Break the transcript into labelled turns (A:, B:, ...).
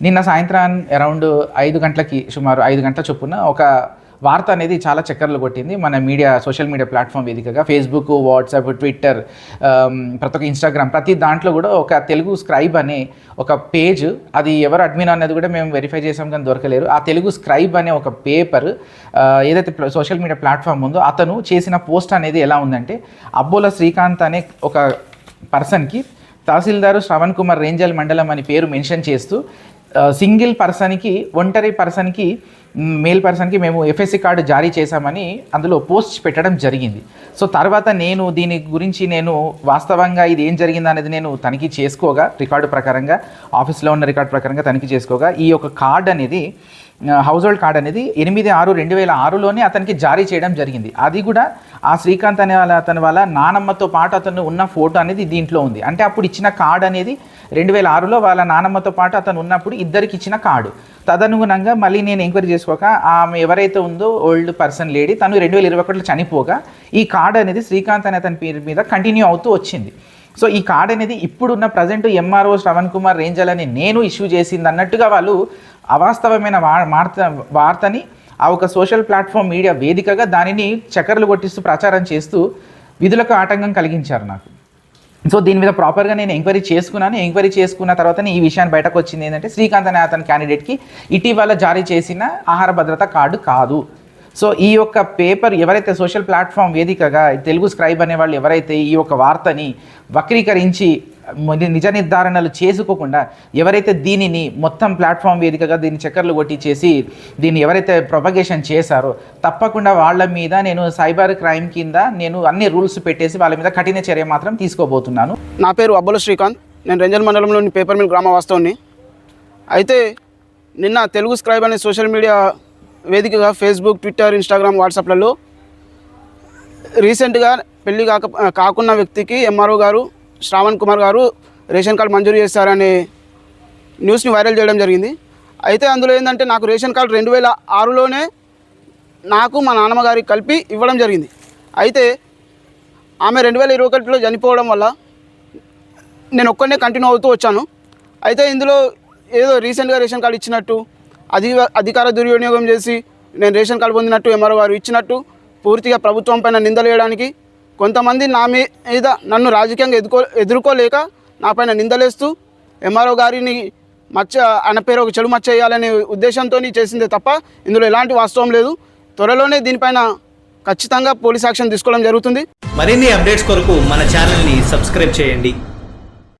A: నిన్న సాయంత్రం అరౌండ్ ఐదు గంటలకి సుమారు ఐదు గంటల చొప్పున ఒక వార్త అనేది చాలా చక్కర్లు కొట్టింది. మన మీడియా సోషల్ మీడియా ప్లాట్ఫామ్ వేదికగా ఫేస్బుక్ వాట్సాప్ ట్విట్టర్ ప్రతి ఒక్క ఇన్స్టాగ్రామ్ ప్రతి దాంట్లో కూడా ఒక తెలుగు స్క్రైబ్ అనే ఒక పేజ్ అది ఎవరు అడ్మిన్ అనేది కూడా మేము వెరిఫై చేసాం కానీ దొరకలేరు ఆ తెలుగు స్క్రైబ్ అనే ఒక పేపర్ uh, ఏదైతే సోషల్ మీడియా ప్లాట్ఫామ్ ఉందో అతను చేసిన పోస్ట్ అనేది ఎలా ఉందంటే అబ్బోల శ్రీకాంత్ అనే ఒక పర్సన్కి తహసీల్దారు శ్రవణ్ కుమార్ రేంజల్ మండలం అని పేరు మెన్షన్ చేస్తూ సింగిల్ పర్సన్కి ఒంటరి పర్సన్కి మేల్ పర్సన్కి మేము ఎఫ్ఎస్సి కార్డు జారీ చేశామని అందులో పోస్ట్ పెట్టడం జరిగింది. సో తర్వాత నేను దీని గురించి నేను వాస్తవంగా ఇది ఏం జరిగింది అనేది నేను తనిఖీ చేసుకోగా రికార్డు ప్రకారంగా ఆఫీస్లో ఉన్న రికార్డు ప్రకారంగా తనిఖీ చేసుకోగా. ఈ యొక్క కార్డు అనేది హౌస్ హోల్డ్ కార్డ్ అనేది ఎనిమిది ఆరు రెండు వేల ఆరులోనే అతనికి జారీ చేయడం జరిగింది. అది కూడా ఆ శ్రీకాంత్ అనే వాళ్ళ అతని వాళ్ళ నానమ్మతో పాటు అతను ఉన్న ఫోటో అనేది దీంట్లో ఉంది. అంటే అప్పుడు ఇచ్చిన కార్డ్ అనేది రెండు వేల ఆరులో వాళ్ళ నానమ్మతో పాటు అతను ఉన్నప్పుడు ఇద్దరికి ఇచ్చిన కార్డు. తదనుగుణంగా మళ్ళీ నేను ఎంక్వైరీ చేసుకోక ఆమె ఎవరైతే ఉందో ఓల్డ్ పర్సన్ లేడీ తను రెండు వేల ఇరవై ఒకటిలో చనిపోగా ఈ కార్డ్ అనేది శ్రీకాంత్ అనే అతని పేరు మీద కంటిన్యూ అవుతూ వచ్చింది. సో ఈ కార్డ్ అనేది ఇప్పుడున్న ప్రజెంట్ ఎంఆర్ఓ శ్రవణ్ కుమార్ రేంజల్ అని నేను ఇష్యూ చేసింది అన్నట్టుగా వాళ్ళు అవాస్తవమైన వార్త వార్తని ఆ ఒక సోషల్ ప్లాట్ఫామ్ మీడియా వేదికగా దానిని చక్కర్లు కొట్టిస్తూ ప్రచారం చేస్తూ విధులకు ఆటంకం కలిగించారు నాకు. సో దీని మీద ప్రాపర్గా నేను ఎంక్వైరీ చేసుకున్నాను. ఎంక్వైరీ చేసుకున్న తర్వాత ఈ విషయాన్ని బయటకు వచ్చింది ఏంటంటే శ్రీకాంత్ అనే అతని క్యాండిడేట్కి ఇటీవల జారీ చేసిన ఆహార భద్రత కార్డు కాదు. సో ఈ యొక్క పేపర్ ఎవరైతే సోషల్ ప్లాట్ఫామ్ వేదికగా తెలుగు స్క్రైబ్ అనే వాళ్ళు ఎవరైతే ఈ యొక్క వార్తని వక్రీకరించి నిజ నిర్ధారణలు చేసుకోకుండా ఎవరైతే దీనిని మొత్తం ప్లాట్ఫామ్ వేదికగా దీన్ని చక్కర్లు కొట్టించేసి దీన్ని ఎవరైతే ప్రొపగేషన్ చేశారో తప్పకుండా వాళ్ళ మీద నేను సైబర్ క్రైమ్ కింద నేను అన్ని రూల్స్ పెట్టేసి వాళ్ళ మీద కఠిన చర్య మాత్రం తీసుకోబోతున్నాను.
B: నా పేరు అబ్బుల శ్రీకాంత్. నేను రంజన్ మండలంలోని పేపర్ మిల్ గ్రామ వాస్తవుని అయితే నిన్న తెలుగు స్క్రైబ్ అనే సోషల్ మీడియా వేదికగా ఫేస్బుక్ ట్విట్టర్ ఇన్స్టాగ్రామ్ వాట్సాప్లలో రీసెంట్గా పెళ్ళి కాక కాకున్న వ్యక్తికి ఎంఆర్ఓ గారు శ్రావణ్ కుమార్ గారు రేషన్ కార్డు మంజూరు చేస్తారనే న్యూస్ని వైరల్ చేయడం జరిగింది. అయితే అందులో ఏంటంటే నాకు రేషన్ కార్డు రెండు వేల ఆరులోనే నాకు మా నాన్నమ్మగారికి కలిపి ఇవ్వడం జరిగింది. అయితే ఆమె రెండు వేల ఇరవై ఒకటిలో చనిపోవడం వల్ల నేను ఒక్కడనే కంటిన్యూ అవుతూ వచ్చాను. అయితే ఇందులో ఏదో రీసెంట్గా రేషన్ కార్డు ఇచ్చినట్టు అధి అధికార దుర్వినియోగం చేసి నేను రేషన్ కార్డు పొందినట్టు ఎంఆర్ఓ గారు ఇచ్చినట్టు పూర్తిగా ప్రభుత్వం పైన నిందలు వేయడానికి కొంతమంది నా మీద నన్ను రాజకీయంగా ఎదుర్కో ఎదుర్కోలేక నా పైన నిందలేస్తూ ఎంఆర్ఓ గారిని మచ్చ ఆయన పేరు ఒక చెడు మచ్చ వేయాలనే ఉద్దేశంతో చేసిందే తప్ప ఇందులో ఎలాంటి వాస్తవం లేదు. త్వరలోనే దీనిపైన ఖచ్చితంగా పోలీస్ యాక్షన్ తీసుకోవడం జరుగుతుంది.
C: మరిన్ని అప్డేట్స్ కొరకు మన ఛానల్ని సబ్స్క్రైబ్ చేయండి.